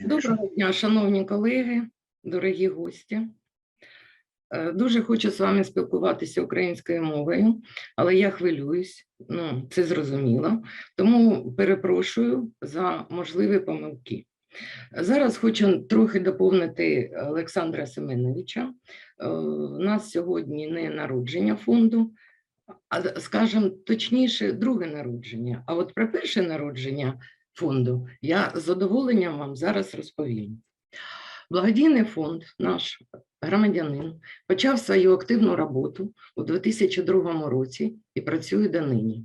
Доброго дня, шановні колеги, дорогі гості. Е, Дуже хочу з вами спілкуватися українською мовою, але я хвилююсь, ну, це зрозуміло, тому перепрошую за можливі помилки. Зараз хочу трохи доповнити Олександра Семеновича. Е, У нас сьогодні не народження фонду, а скажімо точніше, друге народження. А от про перше народження фонду я з задоволенням вам зараз розповім. Благодійний фонд, наш громадянин, почав свою активну роботу у 2002 році і працює донині.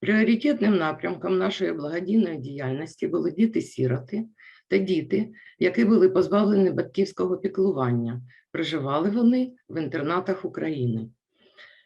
Пріоритетним напрямком нашої благодійної діяльності були діти-сіроти та діти, які були позбавлені батьківського піклування. Проживали вони в інтернатах України.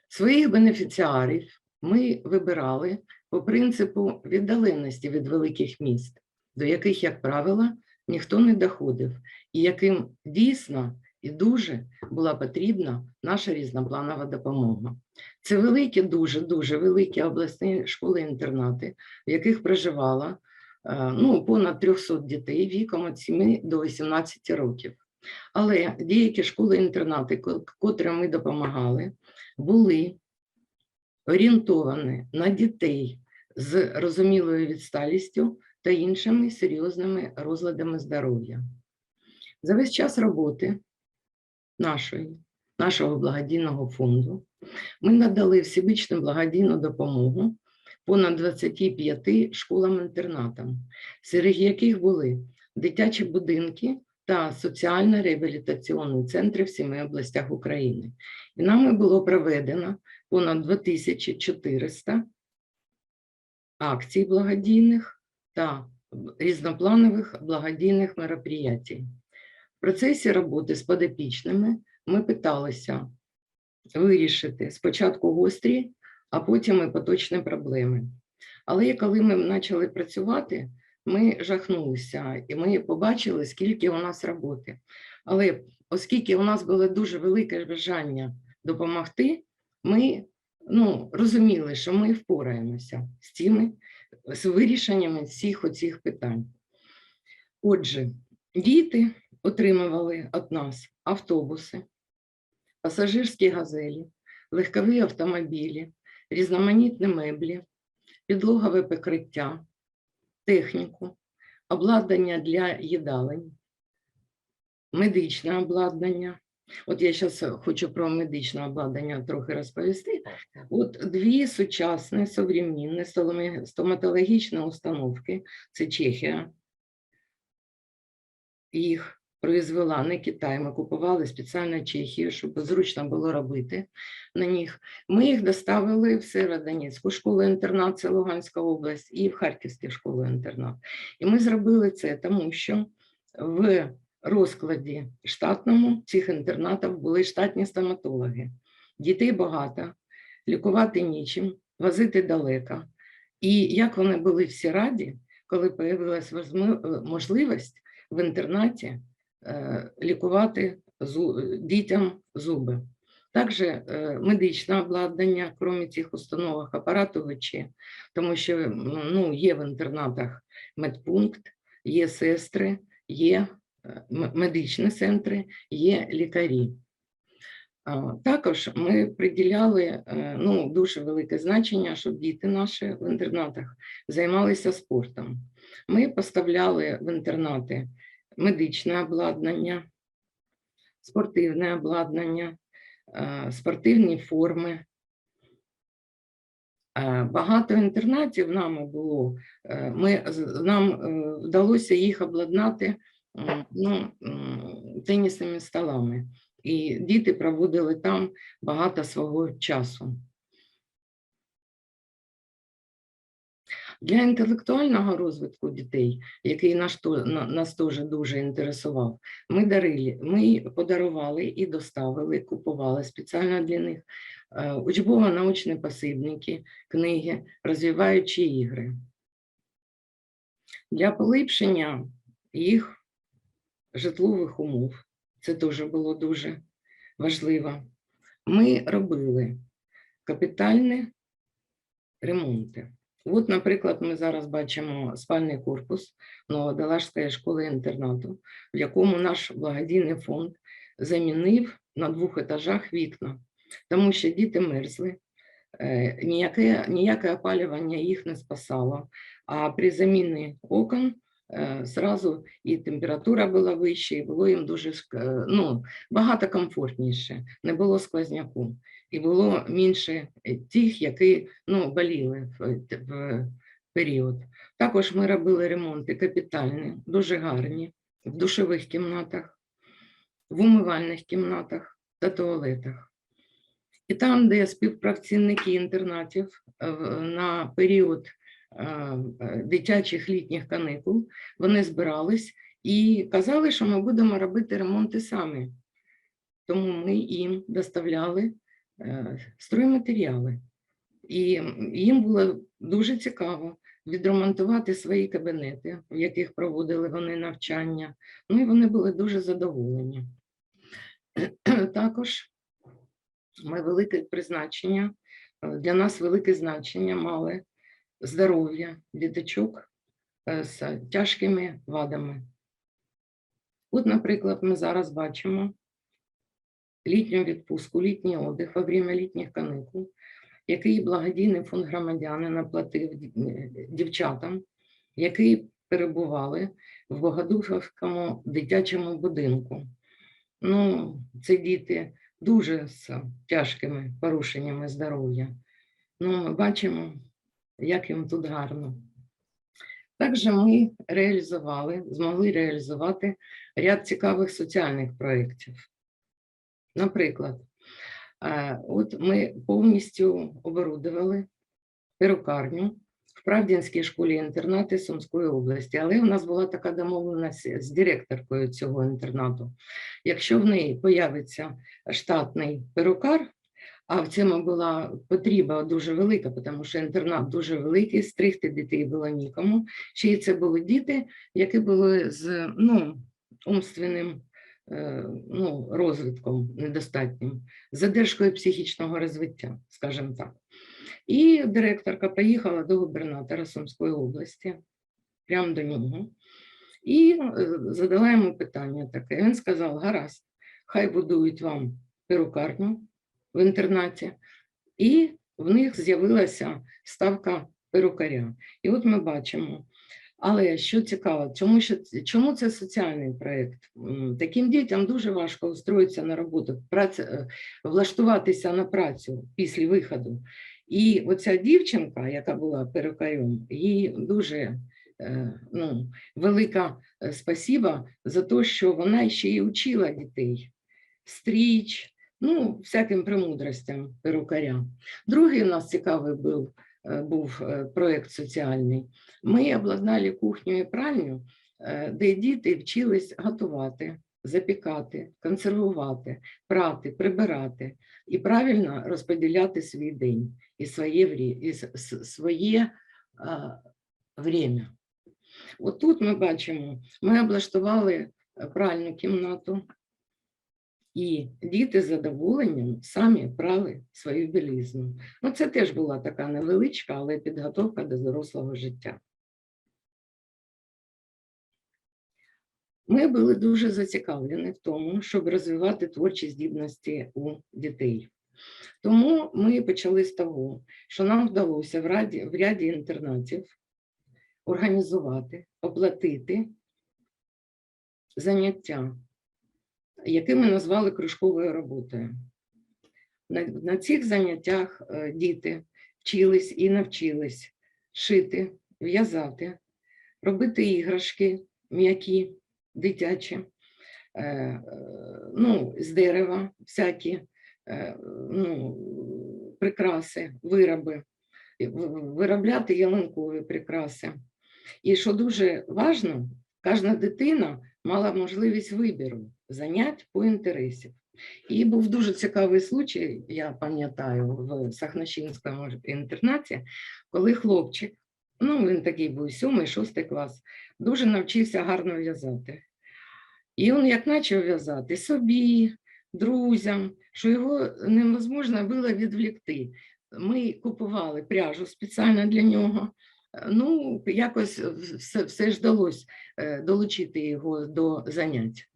Своїх бенефіціарів ми вибирали по принципу віддаленості від великих міст, до яких, як правило, ніхто не доходив, і яким дійсно і дуже була потрібна наша різнопланова допомога. Це великі, дуже дуже великі обласні школи-інтернати, в яких проживало е, ну, понад 300 дітей віком від 7 до 18 років. Але деякі школи-інтернати, ко- котрим ми допомагали, були орієнтовані на дітей з розумілою відсталістю та іншими серйозними розладами здоров'я. За весь час роботи нашої, нашого благодійного фонду ми надали всебічну благодійну допомогу понад 25 школам-інтернатам, серед яких були дитячі будинки та соціально-реабілітаційні центри в семи областях України. І нами було проведено понад 2400 акцій благодійних та різнопланових благодійних мероприятий. В процесі роботи з подопічними ми питалися вирішити спочатку гострі, а потім і поточні проблеми. Але коли ми почали працювати, ми жахнулися і ми побачили, скільки у нас роботи. Але оскільки у нас було дуже велике бажання допомогти, ми ну, розуміли, що ми впораємося з цими з вирішеннями всіх оцих питань. Отже, діти отримували від нас автобуси, пасажирські газелі, легкові автомобілі, різноманітні меблі, підлогове покриття, техніку, обладнання для їдалень, медичне обладнання. От я зараз хочу про медичне обладнання трохи розповісти. От дві сучасні современні стоматологічні установки, це Чехія, їх произвела не Китай, ми купували спеціально Чехію, щоб зручно було робити на них. Ми їх доставили в Северодонецьку школу-інтернат, це Луганська область, і в Харківську школу-інтернат. І ми зробили це тому, що в розкладі штатному цих інтернатів були штатні стоматологи. Дітей багато, лікувати нічим, возити далеко. І як вони були всі раді, коли з'явилася можливість в інтернаті е, лікувати дітям зуби. Також е, медичне обладнання, крім цих установок, апаратовичі, тому що ну, є в інтернатах медпункт, є сестри, є медичні центри, є лікарі. Також ми приділяли е, ну, дуже велике значення, щоб діти наші в інтернатах займалися спортом. Ми поставляли в інтернати медичне обладнання, спортивне обладнання, е, спортивні форми. Е, Багато інтернатів нами було. Ми, нам вдалося їх обладнати ну, тенісними столами. І діти проводили там багато свого часу. Для інтелектуального розвитку дітей, який наш, то- на- нас теж дуже інтересував, ми дарили, ми подарували і доставили, купували спеціально для них е, учбово-научні посібники, книги, розвиваючі ігри. Для поліпшення їх житлових умов, це теж було дуже важливо. Ми робили капітальні ремонти От, наприклад, ми зараз бачимо спальний корпус Новодолажської школи-інтернату, в якому наш благодійний фонд замінив на двох етажах вікна, тому що діти мерзли, е, ніяке, ніяке опалювання їх не спасало. А при заміні окон зразу і температура була вища, і було їм дуже е, ну, багато комфортніше, не було сквозняку. І було менше е, тих, які ну, боліли в, в період. Також ми робили ремонти капітальні, дуже гарні, в душових кімнатах, в умивальних кімнатах та туалетах. І там, де співпрацівники інтернатів е, на період е, е, дитячих літніх каникул, вони збирались і казали, що ми будемо робити ремонти самі. Тому ми їм доставляли е, стройматеріали. І їм було дуже цікаво відремонтувати свої кабінети, в яких проводили вони навчання. Ну і вони були дуже задоволені. Також ми велике призначення, е, для нас велике значення мали здоров'я діточок з тяжкими вадами. От, наприклад, ми зараз бачимо літню відпустку, літній отдих во время літніх каникул, який благодійний фонд громадяни наплатив е, дівчатам, які перебували в Богодуховському дитячому будинку. Ну, це діти дуже з тяжкими порушеннями здоров'я. Ну, ми бачимо, як їм тут гарно. Також ми реалізували, змогли реалізувати ряд цікавих соціальних проєктів. Наприклад, е, от ми повністю оборудували перукарню в Правдінській школі-інтернаті Сумської області, але у нас була така домовленість з директоркою цього інтернату. Якщо в неї появиться штатний перукар, а в цьому була потреба дуже велика, тому що інтернат дуже великий, стригти дітей було нікому. Ще й це були діти, які були з ну, умственним е, ну, розвитком недостатнім, задержкою психічного розвиття, скажімо так. І директорка поїхала до губернатора Сумської області, прямо до нього, і е, задала йому питання таке. Він сказав: гаразд, хай будують вам перукарню в інтернаті, і в них з'явилася ставка перукаря. І от ми бачимо. Але що цікаво, чому, що, чому це соціальний проєкт? Таким дітям дуже важко устроїтися на роботу, праця, е, влаштуватися на працю після виходу. І оця дівчинка, яка була перукарем, їй дуже е, ну, велика е, спасіба за те, що вона ще й учила дітей стріч, ну, всяким премудростям перукаря. Другий у нас цікавий був, е, був е, проєкт соціальний. Ми обладнали кухню і пральню, е, де діти вчились готувати, запікати, консервувати, прати, прибирати і правильно розподіляти свій день і своє, і своє а, время. От тут ми бачимо, ми облаштували пральну кімнату, і діти з задоволенням самі прали свою білизну. Ну, це теж була така невеличка, але підготовка до дорослого життя. Ми були дуже зацікавлені в тому, щоб розвивати творчі здібності у дітей. Тому ми почали з того, що нам вдалося в ряді, в ряді інтернатів організувати, оплатити заняття, які ми назвали кружковою роботою. На, на цих заняттях е, діти вчились і навчились шити, в'язати, робити іграшки м'які, дитячі, е, е, ну, з дерева всякі ну, прикраси, вироби, виробляти ялинкові прикраси. І що дуже важливо, кожна дитина мала можливість вибору занять по інтересів. І був дуже цікавий случай, я пам'ятаю, в Сахнащинському ж інтернаті, коли хлопчик, ну він такий був сьомий, шостий клас, дуже навчився гарно в'язати. І він як почав в'язати собі, друзям, що його неможливо було відвлікти. Ми купували пряжу спеціально для нього. Ну, якось все, все ж вдалося е, долучити його до занять.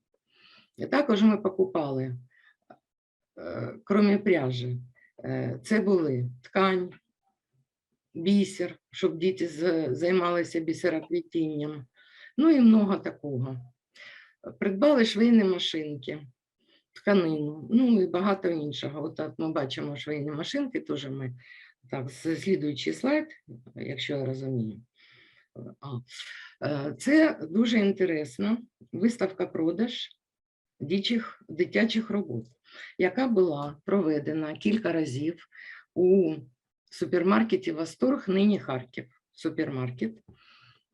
Також ми покупали, е, крім пряжі, це були ткань, бісер, щоб діти займалися бісероплетінням, ну і много такого. Придбали швейні машинки, тканину, ну і багато іншого. От так ми бачимо швейні машинки, теж ми так, слідуючий слайд, якщо я розумію. Е, Це дуже інтересно. Виставка продаж дічих, дитячих робот, яка була проведена кілька разів у супермаркеті Восторг, нині Харків супермаркет.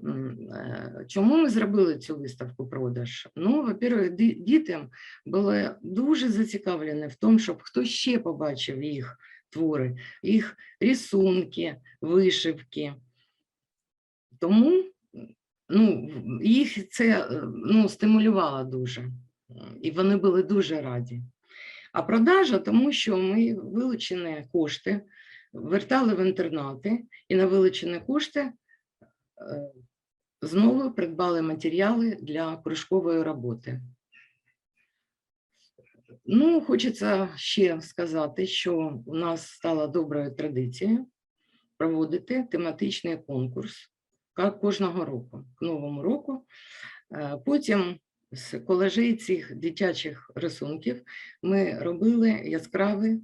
Е, Чому ми зробили цю виставку продаж? Ну, во-первых, ді- діти були дуже зацікавлені в тому, щоб хтось ще побачив їх твори, їх рисунки, вишивки. Тому ну, їх це е, ну, стимулювало дуже, і вони були дуже раді. А продажа, тому що ми вилучені кошти вертали в інтернати, і на вилучені кошти е, знову придбали матеріали для кружкової роботи. Ну, хочеться ще сказати, що у нас стала доброю традицією проводити тематичний конкурс кожного року, к новому року. Е, Потім з колажей цих дитячих рисунків ми робили яскраві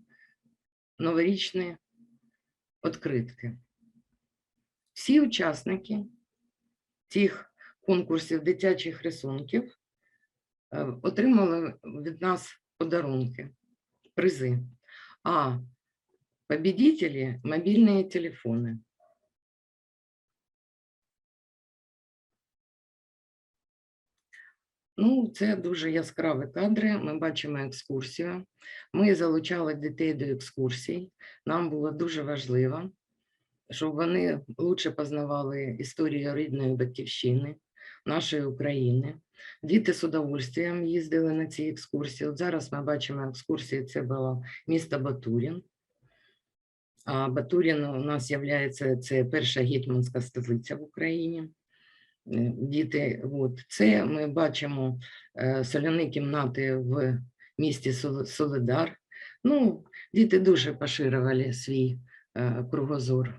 новорічні відкритки. Всі учасники цих конкурсів дитячих рисунків е, отримали від нас подарунки, призи. А победители – мобильные телефоны. Ну, це дуже яскраві кадри. Ми бачимо екскурсію. Ми залучали дітей до екскурсій. Нам було дуже важливо, щоб вони лучше познавали історію рідної батьківщини, нашої України. Діти з удовольствием їздили на ці екскурсії. От зараз ми бачимо екскурсії. Це було місто Батурін. А Батурін у нас є перша гетьманська столиця в Україні. Діти, от це ми бачимо е, соляні кімнати в місті Сол- Солидар. Ну, діти дуже поширювали свій е, кругозор.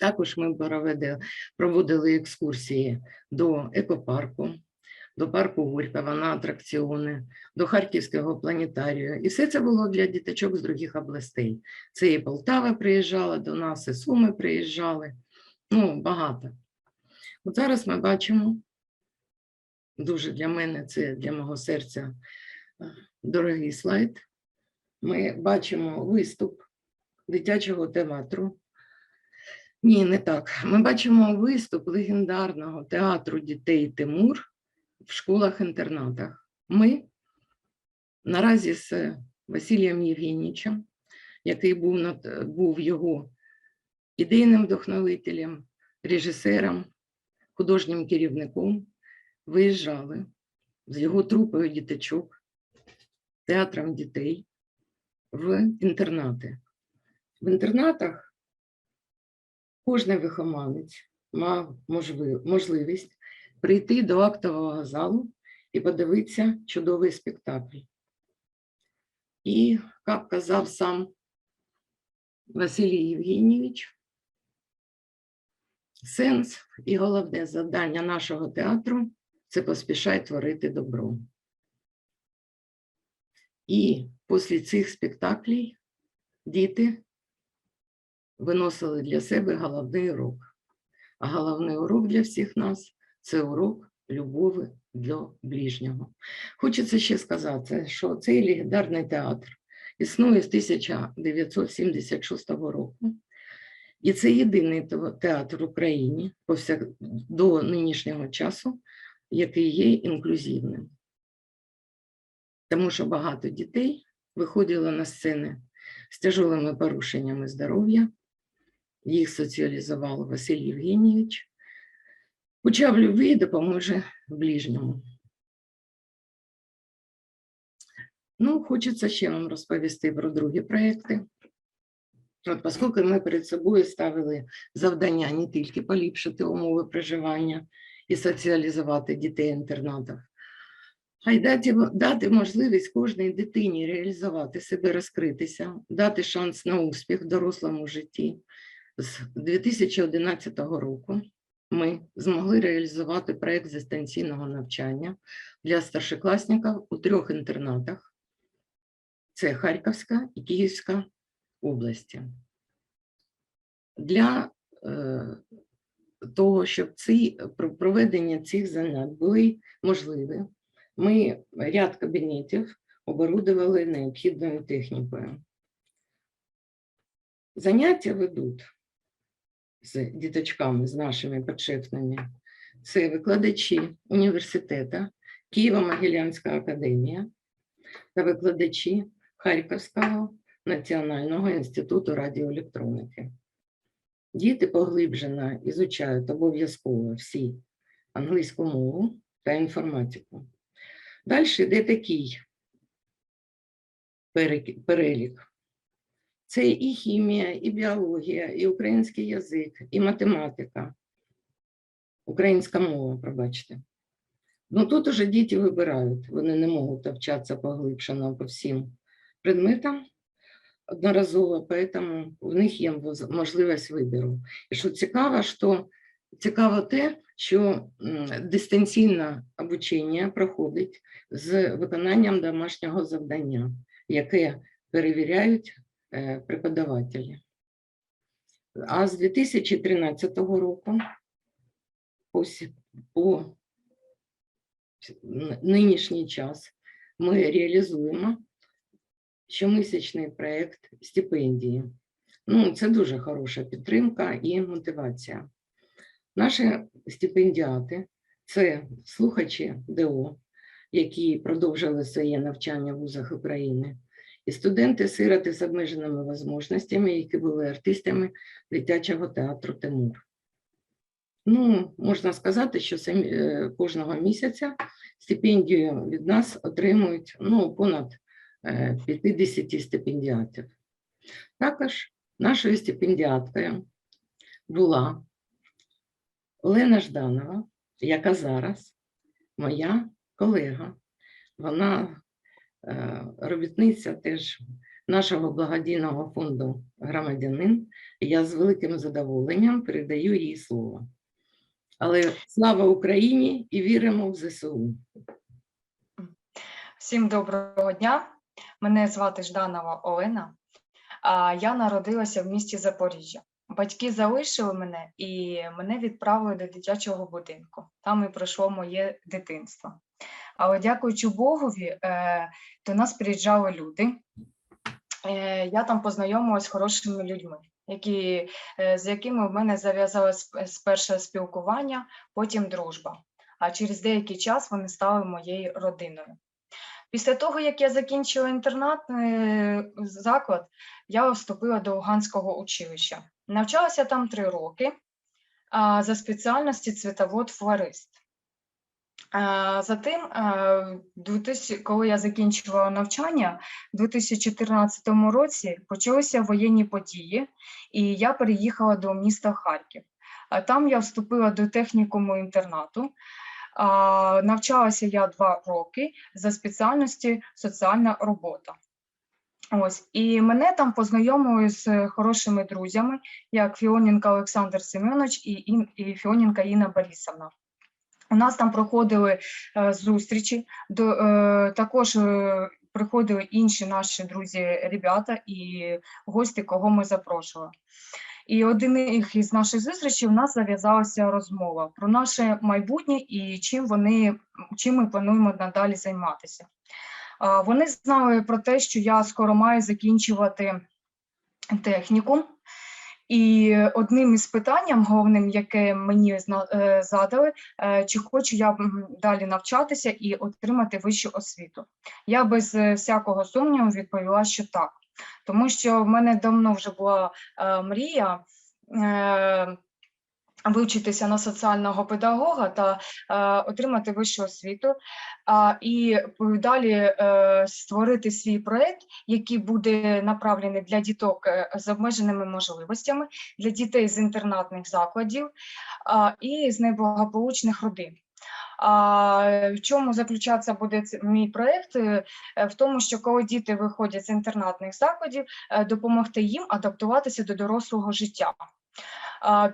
Також ми проводили екскурсії до екопарку, до парку Горького на атракціони, до Харківського планетарію. І все це було для діточок з других областей. Це і Полтава приїжджала до нас, і Суми приїжджали. Ну, багато. От зараз ми бачимо, дуже для мене, це для мого серця е, дорогий слайд. Ми бачимо виступ дитячого театру. Ні, не так. Ми бачимо виступ легендарного театру дітей Тимур в школах-інтернатах. Ми наразі з Василієм Євгенійовичем, який був, над- був його ідейним вдохновителем, режисером, художнім керівником, виїжджали з його трупою діточок, театром дітей в інтернати. В інтернатах кожен вихованець мав можливість прийти до актового залу і подивитися чудовий спектакль. І, як казав сам Василій Євгенійович, сенс і головне завдання нашого театру це поспішай творити добро. І після цих спектаклів діти виносили для себе головний урок. А головний урок для всіх нас це урок любові до ближнього. Хочеться ще сказати, що цей легендарний театр існує з 1976 року. І це єдиний театр в Україні до нинішнього часу, який є інклюзивним. Тому що багато дітей виходило на сцени з тяжелими порушеннями здоров'я, їх соціалізував Василь Євгенійович, почав любві і допоможе ближньому. Ну, хочеться ще вам розповісти про другі проекти. От, оскільки ми перед собою ставили завдання не тільки поліпшити умови проживання і соціалізувати дітей в інтернатах, а й дати, дати можливість кожній дитині реалізувати себе, розкритися, дати шанс на успіх в дорослому житті. З 2011 року ми змогли реалізувати проєкт дистанційного навчання для старшокласників у трьох інтернатах. Це Харківська і Київська області. Для е, того, щоб ці проведення цих занять були можливі, ми ряд кабінетів оборудували необхідною технікою. Заняття ведуть з діточками, з нашими підшефними. Це викладачі університету, Києво-Могилянська академія та викладачі Харківського Національного інституту радіоелектроніки. Діти поглиблено ізучають обов'язково всі англійську мову та інформатику. Далі йде такий перелік. Це і хімія, і біологія, і український язик, і математика. Українська мова, пробачте. Ну тут уже діти вибирають, вони не можуть навчатися поглибшено по всім предметам одноразово, поэтому в них є можливість вибору. І що цікаво, що цікаво те, що дистанційне обучення проходить з виконанням домашнього завдання, яке перевіряють е, преподавателі. А з 2013 року по, по нинішній час ми реалізуємо щомісячний проєкт стипендії. Ну, це дуже хороша підтримка і мотивація. Наші стипендіати це слухачі ДО, які продовжили своє навчання в вузах України, і студенти-сироти з обмеженими можливостями, які були артистами дитячого театру Тимур. Ну, можна сказати, що самі, е, кожного місяця стипендію від нас отримують ну, понад 50 стипендіатів. Також нашою стипендіаткою була Олена Жданова, яка зараз моя колега. Вона е, робітниця теж нашого благодійного фонду громадянин. Я з великим задоволенням передаю їй слово. Але слава Україні і віримо в ЗСУ. Всім доброго дня. Мене звати Жданова Олена. Я народилася в місті Запоріжжя. Батьки залишили мене і мене відправили до дитячого будинку. Там і пройшло моє дитинство. Але дякуючи Богові, е, до нас приїжджали люди. Е, Я там познайомилася з хорошими людьми, які, е, з якими в мене зав'язалось спершу спілкування, потім дружба. А через деякий час вони стали моєю родиною. Після того, як я закінчила інтернат е, заклад, я вступила до Луганського училища. Навчалася там три роки за спеціальності цвітовод-флорист. А, Затим, 2000 коли я закінчувала навчання, у 2014 році почалися воєнні події, і я переїхала до міста Харків. Там я вступила до технікуму інтернату. Навчалася я два роки за спеціальності соціальна робота. Ось і мене там познайомили з хорошими друзями, як Фіоненко Олександр Семенович і, Ін- і Фіоненка Інна Борисовна. У нас там проходили е, зустрічі, до, е, також е, приходили інші наші друзі, ребята і гості, кого ми запрошували. І один із наших зустрічей у нас зав'язалася розмова про наше майбутнє і чим вони чим ми плануємо надалі займатися. Вони знали про те, що я скоро маю закінчувати технікум. І одним із питанням, головним, яке мені е, задали, е, чи хочу я далі навчатися і отримати вищу освіту. Я без е, всякого сумніву відповіла, що так, тому що в мене давно вже була е, мрія е, вивчитися на соціального педагога та е, отримати вищу освіту, і далі створити свій проект, який буде направлений для діток з обмеженими можливостями, для дітей з інтернатних закладів і з неблагополучних родин. А в чому заключатися буде мій проект? Е, е, В тому, що коли діти виходять з інтернатних закладів, е, допомогти їм адаптуватися до дорослого життя.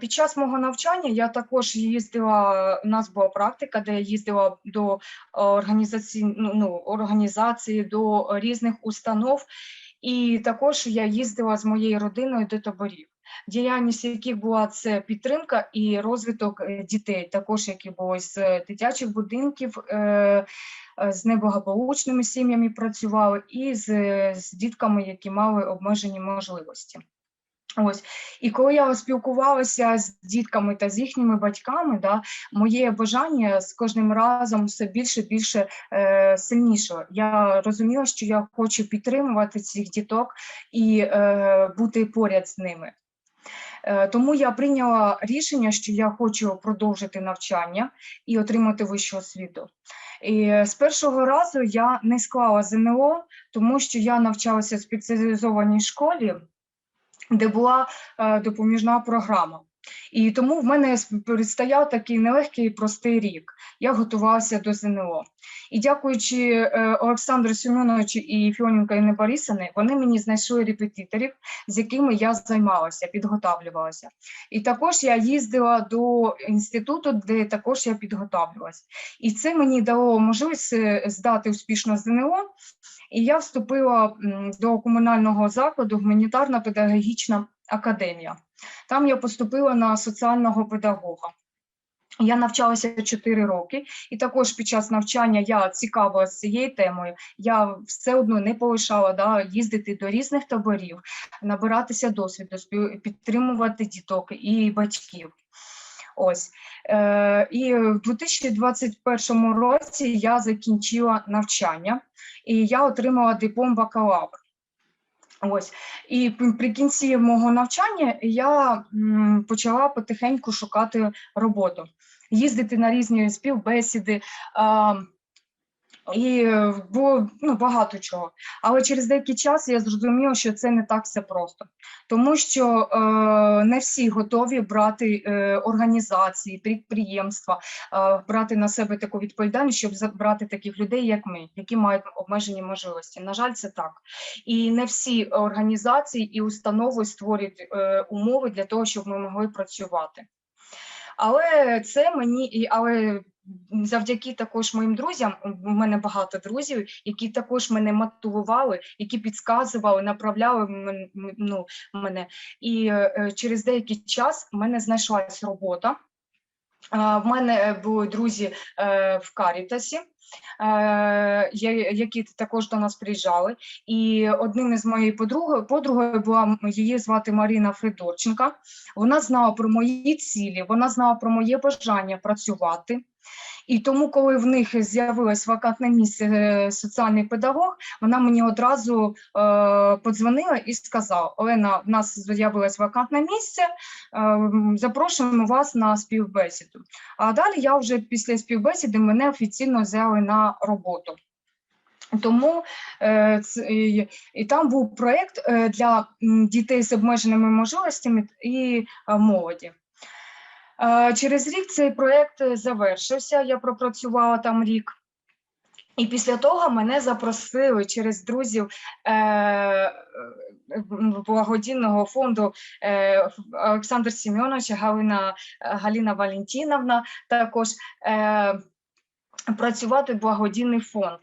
Під час мого навчання я також їздила. У нас була практика, де я їздила до організації, ну, ну, організації, до різних установ, і також я їздила з моєю родиною до таборів. Діяльність яких була це підтримка і розвиток е, дітей, також які були з е, дитячих будинків, е, з неблагополучними сім'ями працювали, і з, з дітками, які мали обмежені можливості. Ось і коли я спілкувалася з дітками та з їхніми батьками, да, моє бажання з кожним разом все більше і більше е, сильніше. Я розуміла, що я хочу підтримувати цих діток і е, бути поряд з ними. Е, Тому я прийняла рішення, що я хочу продовжити навчання і отримати вищу освіту. І з першого разу я не склала ЗНО, тому що я навчалася в спеціалізованій школі де була е, допоміжна програма. І тому в мене предстояв такий нелегкий і простий рік. Я готувалася до ЗНО. І дякуючи е, Олександру Семеновичу і Фіоненко Інни Борисовні, вони мені знайшли репетиторів, з якими я займалася, підготавлювалася. І також я їздила до інституту, де також я підготавлювалася. І це мені дало можливість е, здати успішно ЗНО. І я вступила до комунального закладу гуманітарна педагогічна академія. Там я поступила на соціального педагога. Я навчалася 4 роки, і також під час навчання я цікавилася цією темою. Я все одно не полишала да, їздити до різних таборів, набиратися досвіду, підтримувати діток і батьків. Ось е, і в 2021 році я закінчила навчання і я отримала диплом бакалавр. Ось і при кінці мого навчання я почала потихеньку шукати роботу, їздити на різні співбесіди. А, і було ну, багато чого. Але через деякий час я зрозуміла, що це не так все просто, тому що е, не всі готові брати е, організації, підприємства, е, брати на себе таку відповідальність, щоб забрати таких людей, як ми, які мають обмежені можливості. На жаль, це так. І не всі організації і установи створюють е, умови для того, щоб ми могли працювати. Але це мені і але завдяки також моїм друзям. У мене багато друзів, які також мене мотивували, які підказували, направляли ну, мене. І е, через деякий час в мене знайшлась робота. В мене були друзі е, в Карітасі, е, які також до нас приїжджали. І одним із моєї подруги, подругою була її звати Маріна Федорченка. Вона знала про мої цілі, вона знала про моє бажання працювати. І тому, коли в них з'явилось вакантне місце е, соціальний педагог, вона мені одразу е, подзвонила і сказала: Олена, в нас з'явилось вакантне місце, е, запрошуємо вас на співбесіду. А далі я вже після співбесіди мене офіційно взяли на роботу. Тому е, і, там був проєкт е, для дітей з обмеженими можливостями і молоді. Е, Через рік цей проєкт е, завершився. Я пропрацювала там рік. І після того мене запросили через друзів е, благодійного фонду Олександр Сімеонович, Галина, Галина Валентіновна також. Працювати благодійний фонд.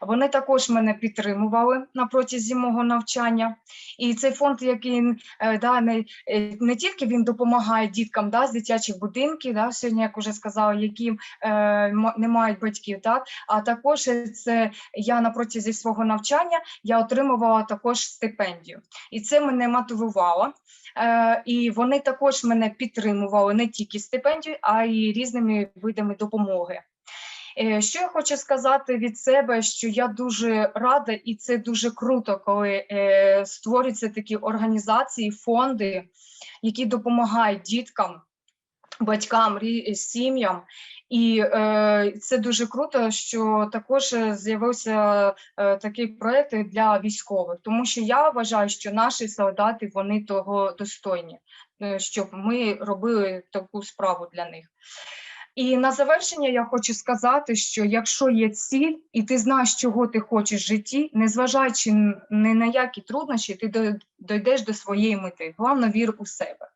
Вони також мене підтримували на протязі мого навчання. І цей фонд, який е, да, не, е, не тільки він допомагає діткам да, з дитячих будинків, да, сьогодні, як вже сказала, які е, не мають батьків, так, а також це я на протязі свого навчання я отримувала також стипендію. І це мене мотивувало. Е, і вони також мене підтримували не тільки стипендію, а й різними видами допомоги. Е, Що я хочу сказати від себе, що я дуже рада, і це дуже круто, коли е, створюються такі організації, фонди, які допомагають діткам батькам, сім'ям. І е, це дуже круто, що також з'явився такий проект для військових, тому що я вважаю, що наші солдати вони того достойні, щоб ми робили таку справу для них. І на завершення я хочу сказати, що якщо є ціль, і ти знаєш, чого ти хочеш в житті, незважаючи ні на які труднощі, ти до- дойдеш до своєї мети. Головне, вір у себе.